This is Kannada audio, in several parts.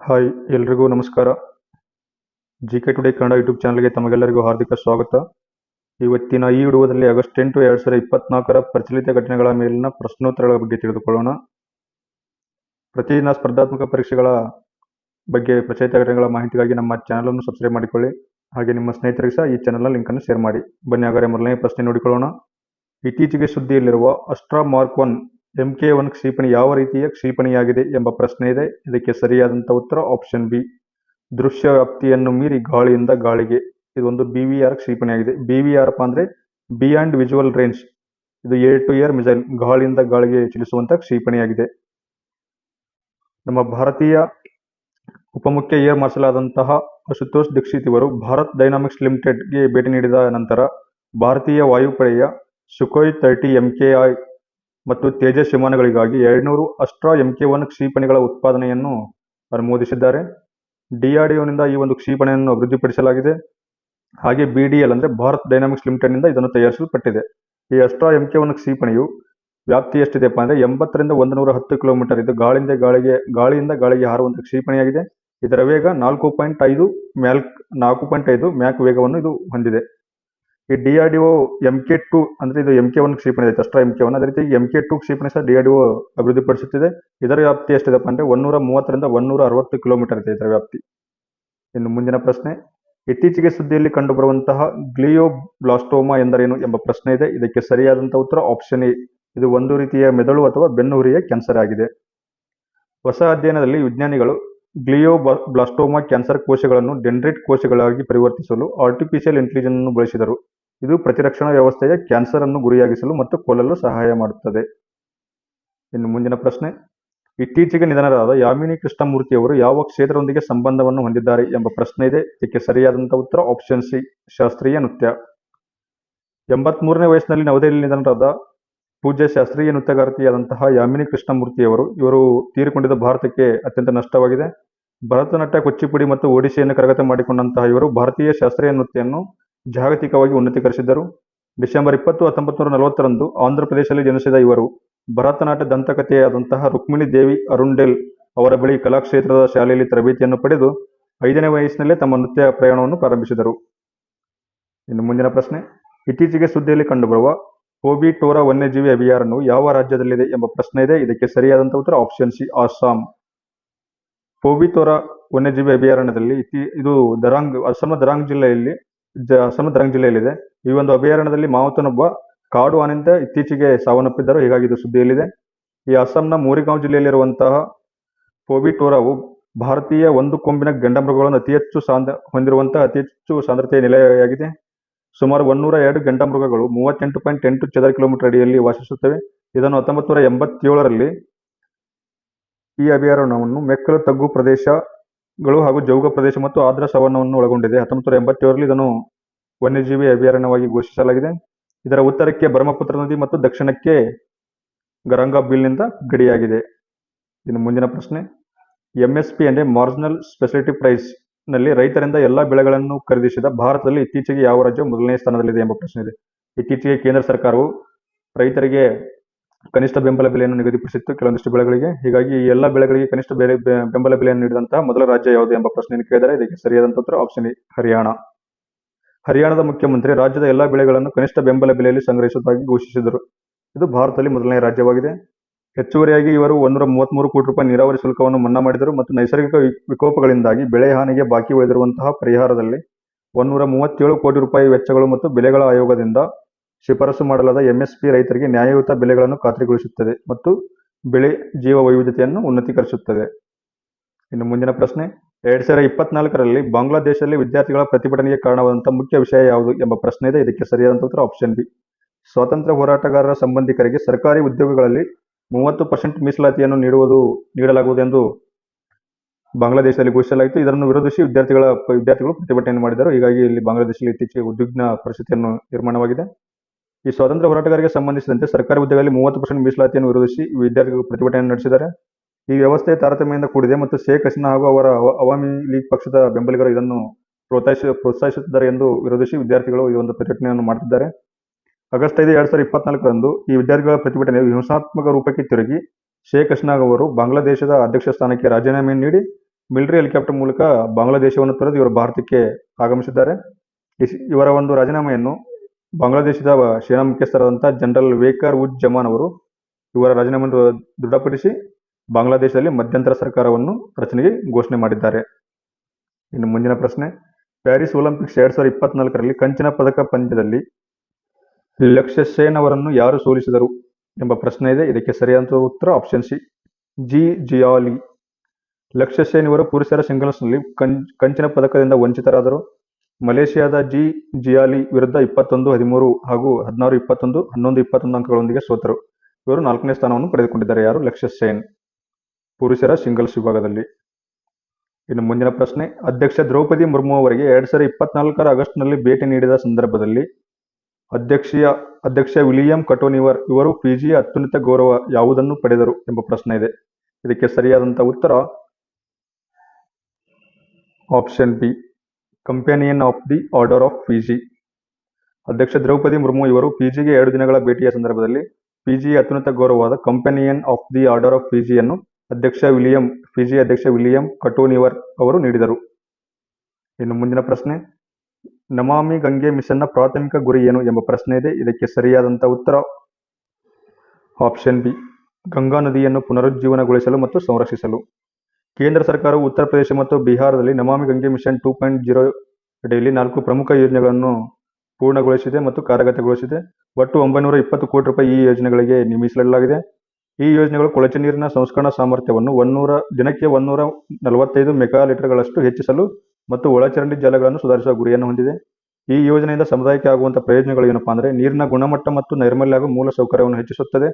ಹಾಯ್ ಎಲ್ರಿಗೂ ನಮಸ್ಕಾರ. G K today Kannada YouTube ಚಾನಲ್ಗೆ ತಮಗೆಲ್ಲರಿಗೂ ಹಾರ್ದಿಕ ಸ್ವಾಗತ. ಇವತ್ತಿನ ಈ ವಿಡಿಯೋದಲ್ಲಿ ಆಗಸ್ಟ್ ಎಂಟು, ಎರಡು ಸಾವಿರದ ಇಪ್ಪತ್ನಾಲ್ಕರ ಪ್ರಚಲಿತ ಘಟನೆಗಳ ಮೇಲಿನ ಪ್ರಶ್ನೋತ್ತರಗಳ ಬಗ್ಗೆ ತಿಳಿದುಕೊಳ್ಳೋಣ. ಪ್ರತಿದಿನ ಸ್ಪರ್ಧಾತ್ಮಕ ಪರೀಕ್ಷೆಗಳ ಬಗ್ಗೆ ಪ್ರಚಲಿತ ಘಟನೆಗಳ ಮಾಹಿತಿಗಾಗಿ ನಮ್ಮ ಚಾನಲನ್ನು ಸಬ್ಸ್ಕ್ರೈಬ್ ಮಾಡಿಕೊಳ್ಳಿ. ಹಾಗೆ ನಿಮ್ಮ ಸ್ನೇಹಿತರಿಗೆ ಸಹ ಈ ಚಾನಲ್ನ ಲಿಂಕನ್ನು ಶೇರ್ ಮಾಡಿ. ಬನ್ನಿ, ಹಾಗಾದರೆ ಮೊದಲನೇ ಪ್ರಶ್ನೆ ನೋಡಿಕೊಳ್ಳೋಣ. ಇತ್ತೀಚೆಗೆ ಸುದ್ದಿಯಲ್ಲಿರುವ Astra mark one M K one ಕ್ಷಿಪಣಿ ಯಾವ ರೀತಿಯ ಕ್ಷಿಪಣಿಯಾಗಿದೆ ಎಂಬ ಪ್ರಶ್ನೆ ಇದೆ. ಇದಕ್ಕೆ ಸರಿಯಾದಂಥ ಉತ್ತರ ಆಪ್ಷನ್ ಬಿ ದೃಶ್ಯ ವ್ಯಾಪ್ತಿಯನ್ನು ಮೀರಿ ಗಾಳಿಯಿಂದ ಗಾಳಿಗೆ. ಇದೊಂದು ಬಿ ವಿ ಆರ್ ಕ್ಷಿಪಣಿಯಾಗಿದೆ. ಬಿ ವಿ ಆರ್ ಅಂದ್ರೆ ಬಿಯಾಂಡ್ ವಿಜುವಲ್ ರೇಂಜ್ ಇದು ಏರ್ ಟು ಏರ್ ಮಿಸೈಲ್ ಗಾಳಿಯಿಂದ ಗಾಳಿಗೆ ಚಲಿಸುವಂತ ಕ್ಷಿಪಣಿಯಾಗಿದೆ. ನಮ್ಮ ಭಾರತೀಯ ಉಪಮುಖ್ಯ ಏರ್ ಮಾರ್ಷಲ್ ಆದಂತಹ ಅಶುತೋಷ್ ದೀಕ್ಷಿತ್ ಇವರು ಭಾರತ್ ಡೈನಾಮಿಕ್ಸ್ ಲಿಮಿಟೆಡ್ಗೆ ಭೇಟಿ ನೀಡಿದ ನಂತರ ಭಾರತೀಯ ವಾಯುಪಡೆಯ Sukhoi thirty M K I ಮತ್ತು ತೇಜಸ್ ವಿಮಾನಗಳಿಗಾಗಿ ಎರಡ್ನೂರು ಅಸ್ಟ್ರಾ ಎಂ ಕೆ ಒನ್ ಕ್ಷಿಪಣಿಗಳ ಉತ್ಪಾದನೆಯನ್ನು ಅನುಮೋದಿಸಿದ್ದಾರೆ ಡಿಆರ್ಡಿಒನಿಂದ ಈ ಒಂದು ಕ್ಷಿಪಣಿಯನ್ನು ಅಭಿವೃದ್ಧಿಪಡಿಸಲಾಗಿದೆ. ಹಾಗೆ ಬಿಡಿಎಲ್ ಅಂದ್ರೆ ಭಾರತ್ ಡೈನಾಮಿಕ್ಸ್ ಲಿಮಿಟೆಡ್ನಿಂದ ಇದನ್ನು ತಯಾರಿಸಲ್ಪಟ್ಟಿದೆ. ಈ ಅಸ್ಟ್ರಾ ಎಂ ಕೆ ಒನ್ ಕ್ಷಿಪಣಿಯು ವ್ಯಾಪ್ತಿ ಎಷ್ಟಿದೆಪ್ಪ ಅಂದ್ರೆ ಎಂಬತ್ತರಿಂದ ಒಂದು ನೂರ ಹತ್ತು ಕಿಲೋಮೀಟರ್ ಇದು ಗಾಳಿಯಿಂದ ಗಾಳಿಗೆ ಗಾಳಿಯಿಂದ ಗಾಳಿಗೆ ಹಾರುವಂಥ ಕ್ಷಿಪಣಿಯಾಗಿದೆ. ಇದರ ವೇಗ ನಾಲ್ಕು ಪಾಯಿಂಟ್ ಐದು ಮ್ಯಾಲ್ಕ್ ನಾಲ್ಕು ಪಾಯಿಂಟ್ ಐದು ಮ್ಯಾಕ್ ವೇಗವನ್ನು ಇದು ಹೊಂದಿದೆ. ಈ ಡಿಆರ್ಡಿಒ ಎಂ ಕೆ ಟು ಅಂದ್ರೆ ಇದು ಎಂ ಕೆ ಒನ್ ಕ್ಷಿಪಣಿ ಇದೆ ಅಸ್ಟ್ರಾ ಎಂ ಕೆ ಒನ್. ಅದೇ ರೀತಿ ಎಂ ಕೆ ಟು ಕ್ಷಿಪಣಿ ಸಹ ಡಿಆರ್ಡಿಒ ಅಭಿವೃದ್ಧಿಪಡಿಸುತ್ತಿದೆ. ಇದರ ವ್ಯಾಪ್ತಿ ಎಷ್ಟಿದೆಪ್ಪ ಅಂದ್ರೆ ಒಂದೂರ ಮೂವತ್ತರಿಂದ ಒಂದೂರ ಅರವತ್ತು ಕಿಲೋಮೀಟರ್ ಇದೆ ಇದರ ವ್ಯಾಪ್ತಿ. ಇನ್ನು ಮುಂದಿನ ಪ್ರಶ್ನೆ, ಇತ್ತೀಚೆಗೆ ಸುದ್ದಿಯಲ್ಲಿ ಕಂಡುಬರುವಂತಹ ಗ್ಲಿಯೋಬ್ಲಾಸ್ಟೋಮಾ ಎಂದರೇನು ಎಂಬ ಪ್ರಶ್ನೆ ಇದೆ. ಇದಕ್ಕೆ ಸರಿಯಾದಂತಹ ಉತ್ತರ ಆಪ್ಷನ್ ಎ. ಇದು ಒಂದು ರೀತಿಯ ಮೆದುಳು ಅಥವಾ ಬೆನ್ನುಹುರಿಯ ಕ್ಯಾನ್ಸರ್ ಆಗಿದೆ. ಹೊಸ ಅಧ್ಯಯನದಲ್ಲಿ ವಿಜ್ಞಾನಿಗಳು ಗ್ಲಿಯೋಬ್ಲಾಸ್ಟೋಮಾ ಕ್ಯಾನ್ಸರ್ ಕೋಶಗಳನ್ನು ಡೆಂಡ್ರಿಟ್ ಕೋಶಗಳಾಗಿ ಪರಿವರ್ತಿಸಲು ಆರ್ಟಿಫಿಷಿಯಲ್ ಇಂಟೆಲಿಜೆನ್ಸ್ ಅನ್ನು ಬಳಸಿದರು. ಇದು ಪ್ರತಿರಕ್ಷಣಾ ವ್ಯವಸ್ಥೆಯ ಕ್ಯಾನ್ಸರ್ ಅನ್ನು ಗುರಿಯಾಗಿಸಲು ಮತ್ತು ಕೊಲ್ಲಲು ಸಹಾಯ ಮಾಡುತ್ತದೆ. ಇನ್ನು ಮುಂದಿನ ಪ್ರಶ್ನೆ, ಇತ್ತೀಚೆಗೆ ನಿಧನರಾದ ಯಾಮಿನಿ ಕೃಷ್ಣಮೂರ್ತಿಯವರು ಯಾವ ಕ್ಷೇತ್ರದೊಂದಿಗೆ ಸಂಬಂಧವನ್ನು ಹೊಂದಿದ್ದಾರೆ ಎಂಬ ಪ್ರಶ್ನೆ ಇದೆ. ಇದಕ್ಕೆ ಸರಿಯಾದಂತಹ ಉತ್ತರ ಆಪ್ಷನ್ ಸಿ ಶಾಸ್ತ್ರೀಯ ನೃತ್ಯ. ಎಂಬತ್ಮೂರನೇ ವಯಸ್ಸಿನಲ್ಲಿ ನವದೆಹಲಿ ನಿಧನರಾದ ಪೂಜ್ಯ ಶಾಸ್ತ್ರೀಯ ನೃತ್ಯಗಾರತಿಯಾದಂತಹ ಯಾಮಿನಿ ಕೃಷ್ಣಮೂರ್ತಿಯವರು, ಇವರು ತೀರಿಕೊಂಡಿದ್ದ ಭಾರತಕ್ಕೆ ಅತ್ಯಂತ ನಷ್ಟವಾಗಿದೆ. ಭರತನಾಟ್ಯ ಕುಚ್ಚಿಪುಡಿ ಮತ್ತು ಒಡಿಶಿಯನ್ನು ಕರಗತ ಮಾಡಿಕೊಂಡಂತಹ ಇವರು ಭಾರತೀಯ ಶಾಸ್ತ್ರೀಯ ನೃತ್ಯವನ್ನು ಜಾಗತಿಕವಾಗಿ ಉನ್ನತೀಕರಿಸಿದ್ದರು. ಡಿಸೆಂಬರ್ ಇಪ್ಪತ್ತು ಹತ್ತೊಂಬತ್ತು ನೂರ ನಲವತ್ತರಂದು ಆಂಧ್ರ ಪ್ರದೇಶದಲ್ಲಿ ಜನಿಸಿದ ಇವರು ಭರತನಾಟ್ಯ ದಂತಕಥೆಯಾದಂತಹ ರುಕ್ಮಿಣಿ ದೇವಿ ಅರುಂಡೆಲ್ ಅವರ ಬಳಿ ಕಲಾಕ್ಷೇತ್ರದ ಶಾಲೆಯಲ್ಲಿ ತರಬೇತಿಯನ್ನು ಪಡೆದು ಐದನೇ ವಯಸ್ಸಿನಲ್ಲೇ ತಮ್ಮ ನೃತ್ಯ ಪ್ರಯಾಣವನ್ನು ಪ್ರಾರಂಭಿಸಿದರು. ಇನ್ನು ಮುಂದಿನ ಪ್ರಶ್ನೆ, ಇತ್ತೀಚೆಗೆ ಸುದ್ದಿಯಲ್ಲಿ ಕಂಡುಬರುವ ಹೋಬಿ ಟೋರಾ ವನ್ಯಜೀವಿ ಅಭಯಾರಣ್ಯವು ಯಾವ ರಾಜ್ಯದಲ್ಲಿದೆ ಎಂಬ ಪ್ರಶ್ನೆ ಇದೆ. ಇದಕ್ಕೆ ಸರಿಯಾದಂತಹ ಉತ್ತರ ಆಪ್ಷನ್ ಸಿ, ಅಸ್ಸಾಂ. ಹೋಬಿತೋರಾ ವನ್ಯಜೀವಿ ಅಭಯಾರಣ್ಯದಲ್ಲಿ ಇತಿ ಇದು ದರಾಂಗ್ ಅಸ್ಸಾಂನ ದರಾಂಗ್ ಜಿಲ್ಲೆಯಲ್ಲಿ ಜ- ಅಸ್ಸಾಂನ ದರಾಂಗ್ ಜಿಲ್ಲೆಯಲ್ಲಿದೆ. ಈ ಒಂದು ಅಭಯಾರಣ್ಯದಲ್ಲಿ ಮಾವುತನೊಬ್ಬ ಕಾಡು ಆನೆಯಿಂದ ಇತ್ತೀಚೆಗೆ ಸಾವನ್ನಪ್ಪಿದ್ದರು. ಹೀಗಾಗಿ ಇದು ಸುದ್ದಿಯಲ್ಲಿದೆ. ಈ ಅಸ್ಸಾಂನ ಮೋರಿಗಾಂವ್ ಜಿಲ್ಲೆಯಲ್ಲಿರುವಂತಹ ಹೋಬಿಟೋರಾವು ಭಾರತೀಯ ಒಂದು ಕೊಂಬಿನ ಗಂಡಮೃಗಗಳನ್ನು ಅತಿ ಹೆಚ್ಚು ಸಾಂದ್ರ, ಹೊಂದಿರುವಂತಹ ಅತಿ ಹೆಚ್ಚು ಸಾಂದ್ರತೆಯ ನೆಲೆಯಾಗಿದೆ. ಸುಮಾರು ಒಂದೂರ ಎರಡು ಗಂಡಮೃಗಗಳು ಮೂವತ್ತೆಂಟು ಪಾಯಿಂಟ್ ಎಂಟು ಚದರ ಕಿಲೋಮೀಟರ್ ಅಡಿಯಲ್ಲಿ ವಾಸಿಸುತ್ತವೆ. ಇದನ್ನು ಹತ್ತೊಂಬತ್ತು ನೂರ ಎಂಬತ್ತೇಳರಲ್ಲಿ ಈ ಅಭಯಾರಣ್ಯವನ್ನು ಮೆಕ್ಕಲು ತಗ್ಗು ಪ್ರದೇಶಗಳು ಹಾಗೂ ಜೌಗ ಪ್ರದೇಶ ಮತ್ತು ಆದ್ರ ಸವರ್ಣವನ್ನು ಒಳಗೊಂಡಿದೆ. ಹತ್ತೊಂಬತ್ತು ನೂರ ಎಂಬತ್ತೇಳರಲ್ಲಿ ಇದನ್ನು ವನ್ಯಜೀವಿ ಅಭಯಾರಣ್ಯವಾಗಿ ಘೋಷಿಸಲಾಗಿದೆ. ಇದರ ಉತ್ತರಕ್ಕೆ ಬ್ರಹ್ಮಪುತ್ರ ನದಿ ಮತ್ತು ದಕ್ಷಿಣಕ್ಕೆ ಗರಂಗಾಬಿಲ್ನಿಂದ ಗಡಿಯಾಗಿದೆ. ಇನ್ನು ಮುಂದಿನ ಪ್ರಶ್ನೆ, ಎಂಎಸ್ಪಿ ಅಂದರೆ ಮಾರ್ಜಿನಲ್ ಸ್ಪೆಸಿಲಿಟಿ ಪ್ರೈಸ್ನಲ್ಲಿ ರೈತರಿಂದ ಎಲ್ಲ ಬೆಳೆಗಳನ್ನು ಖರೀದಿಸಿದ ಭಾರತದಲ್ಲಿ ಇತ್ತೀಚೆಗೆ ಯಾವ ರಾಜ್ಯ ಮೊದಲನೇ ಸ್ಥಾನದಲ್ಲಿದೆ ಎಂಬ ಪ್ರಶ್ನೆ ಇದೆ. ಇತ್ತೀಚೆಗೆ ಕೇಂದ್ರ ಸರ್ಕಾರವು ರೈತರಿಗೆ ಕನಿಷ್ಠ ಬೆಂಬಲ ಬೆಲೆಯನ್ನು ನಿಗದಿಪಡಿಸಿತ್ತು ಕೆಲವೊಂದಿಷ್ಟು ಬೆಳೆಗಳಿಗೆ. ಹೀಗಾಗಿ ಈ ಎಲ್ಲ ಬೆಳೆಗಳಿಗೆ ಕನಿಷ್ಠ ಬೆಲೆ ಬೆಂಬಲ ಬೆಲೆಯನ್ನು ನೀಡಿದಂತಹ ಮೊದಲ ರಾಜ್ಯ ಯಾವುದು ಎಂಬ ಪ್ರಶ್ನೆಯನ್ನು ಕೇಳಿದರೆ ಇದಕ್ಕೆ ಸರಿಯಾದಂತ ಉತ್ತರ ಆಪ್ಷನ್ ಹರಿಯಾಣ. ಹರಿಯಾಣದ ಮುಖ್ಯಮಂತ್ರಿ ರಾಜ್ಯದ ಎಲ್ಲಾ ಬೆಳೆಗಳನ್ನು ಕನಿಷ್ಠ ಬೆಂಬಲ ಬೆಲೆಯಲ್ಲಿ ಸಂಗ್ರಹಿಸುವುದಾಗಿ ಘೋಷಿಸಿದರು. ಇದು ಭಾರತದಲ್ಲಿ ಮೊದಲನೇ ರಾಜ್ಯವಾಗಿದೆ. ಹೆಚ್ಚುವರಿಯಾಗಿ ಇವರು ಒಂದೂರ ಮೂವತ್ಮೂರು ಕೋಟಿ ರೂಪಾಯಿ ನೀರಾವರಿ ಶುಲ್ಕವನ್ನು ಮನ್ನಾ ಮಾಡಿದರು ಮತ್ತು ನೈಸರ್ಗಿಕ ವಿಕೋಪಗಳಿಂದಾಗಿ ಬೆಳೆ ಹಾನಿಗೆ ಬಾಕಿ ಉಳಿದಿರುವಂತಹ ಪರಿಹಾರದಲ್ಲಿ ಒಂದೂರ ಮೂವತ್ತೇಳು ಕೋಟಿ ರೂಪಾಯಿ ವೆಚ್ಚಗಳು ಮತ್ತು ಬೆಲೆಗಳ ಆಯೋಗದಿಂದ ಶಿಫಾರಸು ಮಾಡಲಾದ ಎಂಎಸ್ಪಿ ರೈತರಿಗೆ ನ್ಯಾಯಯುತ ಬೆಲೆಗಳನ್ನು ಖಾತ್ರಿಗೊಳಿಸುತ್ತದೆ ಮತ್ತು ಬೆಳೆ ಜೀವ ವೈವಿಧ್ಯತೆಯನ್ನು ಉನ್ನತೀಕರಿಸುತ್ತದೆ. ಇನ್ನು ಮುಂದಿನ ಪ್ರಶ್ನೆ, ಎರಡ್ ಸಾವಿರದ ಇಪ್ಪತ್ನಾಲ್ಕರಲ್ಲಿ ಬಾಂಗ್ಲಾದೇಶದಲ್ಲಿ ವಿದ್ಯಾರ್ಥಿಗಳ ಪ್ರತಿಭಟನೆಗೆ ಕಾರಣವಾದಂತಹ ಮುಖ್ಯ ವಿಷಯ ಯಾವುದು ಎಂಬ ಪ್ರಶ್ನೆ ಇದೆ. ಇದಕ್ಕೆ ಸರಿಯಾದ ಉತ್ತರ ಆಪ್ಷನ್ ಬಿ ಸ್ವಾತಂತ್ರ್ಯ ಹೋರಾಟಗಾರರ ಸಂಬಂಧಿಕರಿಗೆ ಸರ್ಕಾರಿ ಉದ್ಯೋಗಗಳಲ್ಲಿ ಮೂವತ್ತು ಪರ್ಸೆಂಟ್ ಮೀಸಲಾತಿಯನ್ನು ನೀಡುವುದು ನೀಡಲಾಗುವುದೆಂದು ಬಾಂಗ್ಲಾದೇಶದಲ್ಲಿ ಘೋಷಿಸಲಾಯಿತು. ಇದನ್ನು ವಿರೋಧಿಸಿ ವಿದ್ಯಾರ್ಥಿಗಳ, ವಿದ್ಯಾರ್ಥಿಗಳು ಪ್ರತಿಭಟನೆ ಮಾಡಿದರು. ಹೀಗಾಗಿ ಇಲ್ಲಿ ಬಾಂಗ್ಲಾದೇಶದಲ್ಲಿ ಇತ್ತೀಚೆಗೆ ಉದ್ವಿಗ್ನ ಪರಿಸ್ಥಿತಿಯನ್ನು ನಿರ್ಮಾಣವಾಗಿದೆ. ಈ ಸ್ವಾತಂತ್ರ್ಯ ಹೋರಾಟಗಾರರಿಗೆ ಸಂಬಂಧಿಸಿದಂತೆ ಸರ್ಕಾರಿ ಹುದ್ದೆಗಳಲ್ಲಿ ಮೂವತ್ತು ಪರ್ಸೆಂಟ್ ಮೀಸಲಾತಿಯನ್ನು ವಿರೋಧಿಸಿ ವಿದ್ಯಾರ್ಥಿಗಳು ಪ್ರತಿಭಟನೆ ನಡೆಸಿದ್ದಾರೆ. ಈ ವ್ಯವಸ್ಥೆ ತಾರತಮ್ಯದಿಂದ ಕೂಡಿದೆ ಮತ್ತು ಶೇಖ್ ಹಸೀನಾ ಹಾಗೂ ಅವರ ಅವಾಮಿ ಲೀಗ್ ಪಕ್ಷದ ಬೆಂಬಲಿಗರು ಇದನ್ನು ಪ್ರೋತ್ಸಾಹಿಸಿ, ಪ್ರೋತ್ಸಾಹಿಸುತ್ತಿದ್ದಾರೆ ಎಂದು ವಿರೋಧಿಸಿ ವಿದ್ಯಾರ್ಥಿಗಳು ಈ ಒಂದು ಪ್ರತಿಭಟನೆಯನ್ನು ಮಾಡುತ್ತಿದ್ದಾರೆ. ಆಗಸ್ಟ್ ಐದು, ಎರಡ್ ಸಾವಿರದ ಇಪ್ಪತ್ನಾಲ್ಕರಂದು ಈ ವಿದ್ಯಾರ್ಥಿಗಳ ಪ್ರತಿಭಟನೆ ಹಿಂಸಾತ್ಮಕ ರೂಪಕ್ಕೆ ತಿರುಗಿ ಶೇಖ್ ಹಸೀನಾ ಅವರು ಬಾಂಗ್ಲಾದೇಶದ ಅಧ್ಯಕ್ಷ ಸ್ಥಾನಕ್ಕೆ ರಾಜೀನಾಮೆ ನೀಡಿ ಮಿಲಿಟರಿ ಹೆಲಿಕಾಪ್ಟರ್ ಮೂಲಕ ಬಾಂಗ್ಲಾದೇಶವನ್ನು ತೊರೆದು ಇವರು ಭಾರತಕ್ಕೆ ಆಗಮಿಸಿದ್ದಾರೆ. ಇವರ ಒಂದು ರಾಜೀನಾಮೆಯನ್ನು ಬಾಂಗ್ಲಾದೇಶದ ಸೇನಾ ಮುಖ್ಯಸ್ಥರಾದಂಥ ಜನರಲ್ ವೇಕರ್ ಉಜ್ ಜಮಾನ್ ಅವರು ಇವರ ರಾಜೀನಾಮೆಯನ್ನು ದೃಢಪಡಿಸಿ ಬಾಂಗ್ಲಾದೇಶದಲ್ಲಿ ಮಧ್ಯಂತರ ಸರ್ಕಾರವನ್ನು ರಚನೆಗೆ ಘೋಷಣೆ ಮಾಡಿದ್ದಾರೆ. ಇನ್ನು ಮುಂದಿನ ಪ್ರಶ್ನೆ, ಪ್ಯಾರಿಸ್ ಒಲಿಂಪಿಕ್ಸ್ ಎರಡ್ ಸಾವಿರದ ಇಪ್ಪತ್ನಾಲ್ಕರಲ್ಲಿ ಕಂಚಿನ ಪದಕ ಪಂದ್ಯದಲ್ಲಿ ಲಕ್ಷ್ಯ ಸೇನ್ ಅವರನ್ನು ಯಾರು ಸೋಲಿಸಿದರು ಎಂಬ ಪ್ರಶ್ನೆ ಇದೆ. ಇದಕ್ಕೆ ಸರಿಯಾದ ಉತ್ತರ ಆಪ್ಷನ್ ಸಿ, ಜಿ ಜಿಯಾಲಿ. ಲಕ್ಷ್ಯ ಸೇನ್ ಇವರು ಪುರುಷರ ಸಿಂಗಲ್ಸ್ನಲ್ಲಿ ಕಂ- ಕಂಚಿನ ಪದಕದಿಂದ ವಂಚಿತರಾದರು. ಮಲೇಷಿಯಾದ ಜಿ. ಜಿಯಾಲಿ ವಿರುದ್ಧ ಇಪ್ಪತ್ತೊಂದು, ಹದಿಮೂರು ಹಾಗೂ ಹದಿನಾರು, ಇಪ್ಪತ್ತೊಂದು, ಹನ್ನೊಂದು, ಇಪ್ಪತ್ತೊಂದು ಅಂಕಗಳೊಂದಿಗೆ ಸೋತರು. ಇವರು ನಾಲ್ಕನೇ ಸ್ಥಾನವನ್ನು ಪಡೆದುಕೊಂಡಿದ್ದಾರೆ. ಯಾರು? ಲಕ್ಷ್ಯ ಸೇನ್. ಪುರುಷರ ಸಿಂಗಲ್ಸ್ ವಿಭಾಗದಲ್ಲಿ. ಇನ್ನು ಮುಂದಿನ ಪ್ರಶ್ನೆ. ಅಧ್ಯಕ್ಷ ದ್ರೌಪದಿ ಮುರ್ಮು ಅವರಿಗೆ ಎರಡ್ ಸಾವಿರದ ಇಪ್ಪತ್ನಾಲ್ಕರ ಆಗಸ್ಟ್ನಲ್ಲಿ ಭೇಟಿ ನೀಡಿದ ಸಂದರ್ಭದಲ್ಲಿ ಅಧ್ಯಕ್ಷೀಯ, ಅಧ್ಯಕ್ಷ ವಿಲಿಯಂ ಕಟೋನಿವರ್ ಇವರು ಪಿಜಿಯ ಅತ್ಯುನ್ನತ ಗೌರವ ಯಾವುದನ್ನು ಪಡೆದರು ಎಂಬ ಪ್ರಶ್ನೆ ಇದೆ. ಇದಕ್ಕೆ ಸರಿಯಾದಂತಹ ಉತ್ತರ option B. Companion of the order of Fiji. ಅಧ್ಯಕ್ಷ ದ್ರೌಪದಿ ಮುರ್ಮು ಇವರು ಪಿಜಿಗೆ ಎರಡು ದಿನಗಳ ಭೇಟಿಯ ಸಂದರ್ಭದಲ್ಲಿ ಪಿಜಿ ಅತ್ಯುನ್ನತ ಗೌರವವಾದ companion of the order of ಪಿಜಿಯನ್ನು ಅಧ್ಯಕ್ಷ ವಿಲಿಯಂ, ಪಿಜಿ ಅಧ್ಯಕ್ಷ ವಿಲಿಯಂ ಕಟೋನಿವರ್ ಅವರು ನೀಡಿದರು. ಇನ್ನು ಮುಂದಿನ ಪ್ರಶ್ನೆ, ನಮಾಮಿ ಗಂಗೆ ಮಿಷನ್ನ ಪ್ರಾಥಮಿಕ ಗುರಿ ಏನು ಎಂಬ ಪ್ರಶ್ನೆ ಇದೆ. ಇದಕ್ಕೆ ಸರಿಯಾದಂಥ ಉತ್ತರ ಆಪ್ಷನ್ ಬಿ, ಗಂಗಾ ನದಿಯನ್ನು ಪುನರುಜ್ಜೀವನಗೊಳಿಸಲು ಮತ್ತು ಸಂರಕ್ಷಿಸಲು. ಕೇಂದ್ರ ಸರ್ಕಾರವು ಉತ್ತರ ಪ್ರದೇಶ ಮತ್ತು ಬಿಹಾರದಲ್ಲಿ Namami Gange mission two point zero ಅಡಿಯಲ್ಲಿ ನಾಲ್ಕು ಪ್ರಮುಖ ಯೋಜನೆಗಳನ್ನು ಪೂರ್ಣಗೊಳಿಸಿದೆ ಮತ್ತು ಕಾರ್ಯಗತಗೊಳಿಸಿದೆ. ಒಟ್ಟು ಒಂಬೈನೂರ ಇಪ್ಪತ್ತು ಕೋಟಿ ರೂಪಾಯಿ ಈ ಯೋಜನೆಗಳಿಗೆ ನೇಮಿಸಲಾಗಿದೆ ಈ ಯೋಜನೆಗಳು ಕೊಳಚೆ ನೀರಿನ ಸಂಸ್ಕರಣಾ ಸಾಮರ್ಥ್ಯವನ್ನು ಒನ್ನೂರ ದಿನಕ್ಕೆ ಒನ್ನೂರ ನಲವತ್ತೈದು ಮೆಗಾ ಲೀಟರ್ಗಳಷ್ಟು ಹೆಚ್ಚಿಸಲು ಮತ್ತು ಒಳಚರಂಡಿ ಜಲಗಳನ್ನು ಸುಧಾರಿಸುವ ಗುರಿಯನ್ನು ಹೊಂದಿದೆ. ಈ ಯೋಜನೆಯಿಂದ ಸಮುದಾಯಕ್ಕೆ ಆಗುವಂತಹ ಪ್ರಯೋಜನಗಳು ಏನಪ್ಪಾ ಅಂದರೆ ನೀರಿನ ಗುಣಮಟ್ಟ ಮತ್ತು ನೈರ್ಮಲ್ಯ ಹಾಗೂ ಮೂಲ ಸೌಕರ್ಯವನ್ನು ಹೆಚ್ಚಿಸುತ್ತದೆ.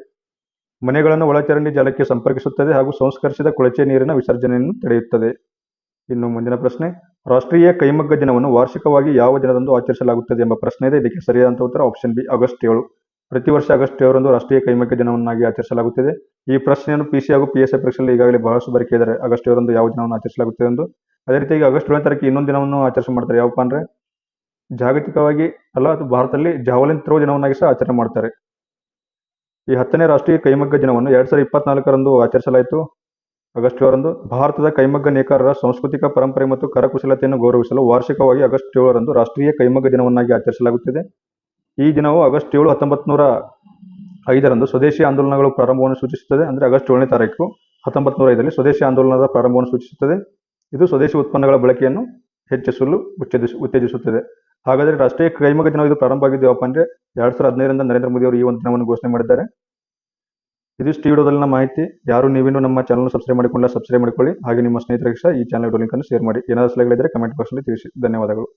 ಮನೆಗಳನ್ನು ಒಳಚರಂಡಿ ಜಲಕ್ಕೆ ಸಂಪರ್ಕಿಸುತ್ತದೆ ಹಾಗೂ ಸಂಸ್ಕರಿಸಿದ ಕೊಳಚೆ ನೀರಿನ ವಿಸರ್ಜನೆಯನ್ನು ತಡೆಯುತ್ತದೆ. ಇನ್ನು ಮುಂದಿನ ಪ್ರಶ್ನೆ, ರಾಷ್ಟ್ರೀಯ ಕೈಮಗ್ಗ ದಿನವನ್ನು ವಾರ್ಷಿಕವಾಗಿ ಯಾವ ದಿನದಂದು ಆಚರಿಸಲಾಗುತ್ತದೆ ಎಂಬ ಪ್ರಶ್ನೆ ಇದೆ ಇದಕ್ಕೆ ಸರಿಯಾದಂಥ ಉತ್ತರ ಆಪ್ಷನ್ ಬಿ, ಆಗಸ್ಟ್ ಏಳು. ಪ್ರತಿ ವರ್ಷ ಆಗಸ್ಟ್ ಏಳರಂದು ರಾಷ್ಟ್ರೀಯ ಕೈಮಗ್ಗ ದಿನವನ್ನಾಗಿ ಆಚರಿಸಲಾಗುತ್ತದೆ. ಈ ಪ್ರಶ್ನೆಯನ್ನು ಪಿ ಸಿ ಹಾಗೂ ಪಿ ಎಸ್ ಐ ಪರೀಕ್ಷೆಯಲ್ಲಿ ಈಗಾಗಲೇ ಬಹಳಷ್ಟು ಬಾರಿ ಕೇಳಿದ್ದಾರೆ. ಆಗಸ್ಟ್ ಏಳರಂದು ಯಾವ ದಿನವನ್ನು ಆಚರಿಸಲಾಗುತ್ತದೆ ಎಂದು. ಅದೇ ರೀತಿಯಾಗಿ ಆಗಸ್ಟ್ ಏಳನೇ ತಾರೀಕು ಇನ್ನೊಂದು ದಿನವನ್ನು ಆಚರಣೆ ಮಾಡ್ತಾರೆ ಯಾವಪ್ಪ ಅಂದ್ರೆ ಜಾಗತಿಕವಾಗಿ ಅಲ್ಲ, ಅದು ಭಾರತದಲ್ಲಿ ಜಾವಲಿನ್ ಥ್ರೋ ದಿನವನ್ನಾಗಿ ಸಹ ಆಚರಣೆ ಮಾಡ್ತಾರೆ. ಈ ಹತ್ತನೇ ರಾಷ್ಟ್ರೀಯ ಕೈಮಗ್ಗ ದಿನವನ್ನು ಎರಡ್ ಸಾವಿರದ ಇಪ್ಪತ್ನಾಲ್ಕರಂದು ಆಚರಿಸಲಾಯಿತು. ಆಗಸ್ಟ್ ಏಳರಂದು ಭಾರತದ ಕೈಮಗ್ಗ ನೇಕಾರರ ಸಾಂಸ್ಕೃತಿಕ ಪರಂಪರೆ ಮತ್ತು ಕರಕುಶಲತೆಯನ್ನು ಗೌರವಿಸಲು ವಾರ್ಷಿಕವಾಗಿ ಆಗಸ್ಟ್ ಏಳರಂದು ರಾಷ್ಟ್ರೀಯ ಕೈಮಗ್ಗ ದಿನವನ್ನಾಗಿ ಆಚರಿಸಲಾಗುತ್ತಿದೆ. ಈ ದಿನವು ಆಗಸ್ಟ್ ಏಳು ಹತ್ತೊಂಬತ್ತು ನೂರ ಐದರಂದು ಸ್ವದೇಶಿ ಆಂದೋಲನಗಳು ಪ್ರಾರಂಭವನ್ನು ಸೂಚಿಸುತ್ತದೆ. ಅಂದರೆ ಆಗಸ್ಟ್ ಏಳನೇ ತಾರೀಕು ಹತ್ತೊಂಬತ್ತು ನೂರ ಐದರಲ್ಲಿ ಸ್ವದೇಶಿ ಆಂದೋಲನದ ಪ್ರಾರಂಭವನ್ನು ಸೂಚಿಸುತ್ತದೆ. ಇದು ಸ್ವದೇಶಿ ಉತ್ಪನ್ನಗಳ ಬಳಕೆಯನ್ನು ಹೆಚ್ಚಿಸಲು ಉತ್ತೇಜಿಸ, ಉತ್ತೇಜಿಸುತ್ತದೆ. ಹಾಗಾದರೆ ರಾಷ್ಟ್ರೀಯ ಕೈಮಗ್ಗ ದಿನ ಇದು ಪ್ರಾರಂಭ ಆಗಿದೆಯಪ್ಪ ಅಂದರೆ ಎರಡ್ ಸಾವಿರದ ಹದಿನೈದರಿಂದ ನರೇಂದ್ರ ಮೋದಿ ಅವರು ಈ ಒಂದು ದಿನವನ್ನು ಘೋಷಣೆ ಮಾಡಿದ್ದಾರೆ. ಇದಿಷ್ಟು ವಿಡಿಯೋದಲ್ಲಿನ ಮಾಹಿತಿ. ಯಾರು ನೀವೇನು ನಮ್ಮ ಚಾನಲ್ ಸಬ್ಸ್ಕ್ರೈಬ್ ಮಾಡಿಕೊಳ್ಳ ಸಬ್ಸ್ಕ್ರೈಬ್ ಮಾಡಿಕೊಳ್ಳಿ. ಹಾಗೆ ನಿಮ್ಮ ಸ್ನೇಹಿತರಿಗೆ ಈ ಚಾನಲ್ ಲಿಂಕ್ ಅನ್ನು ಶೇರ್ ಮಾಡಿ. ಏನಾದರೂ ಸಲಹೆಗಳಿದ್ದರೆ ಕಮೆಂಟ್ ಬಾಕ್ಸ್ನಲ್ಲಿ ತಿಳಿಸಿ. ಧನ್ಯವಾದಗಳು.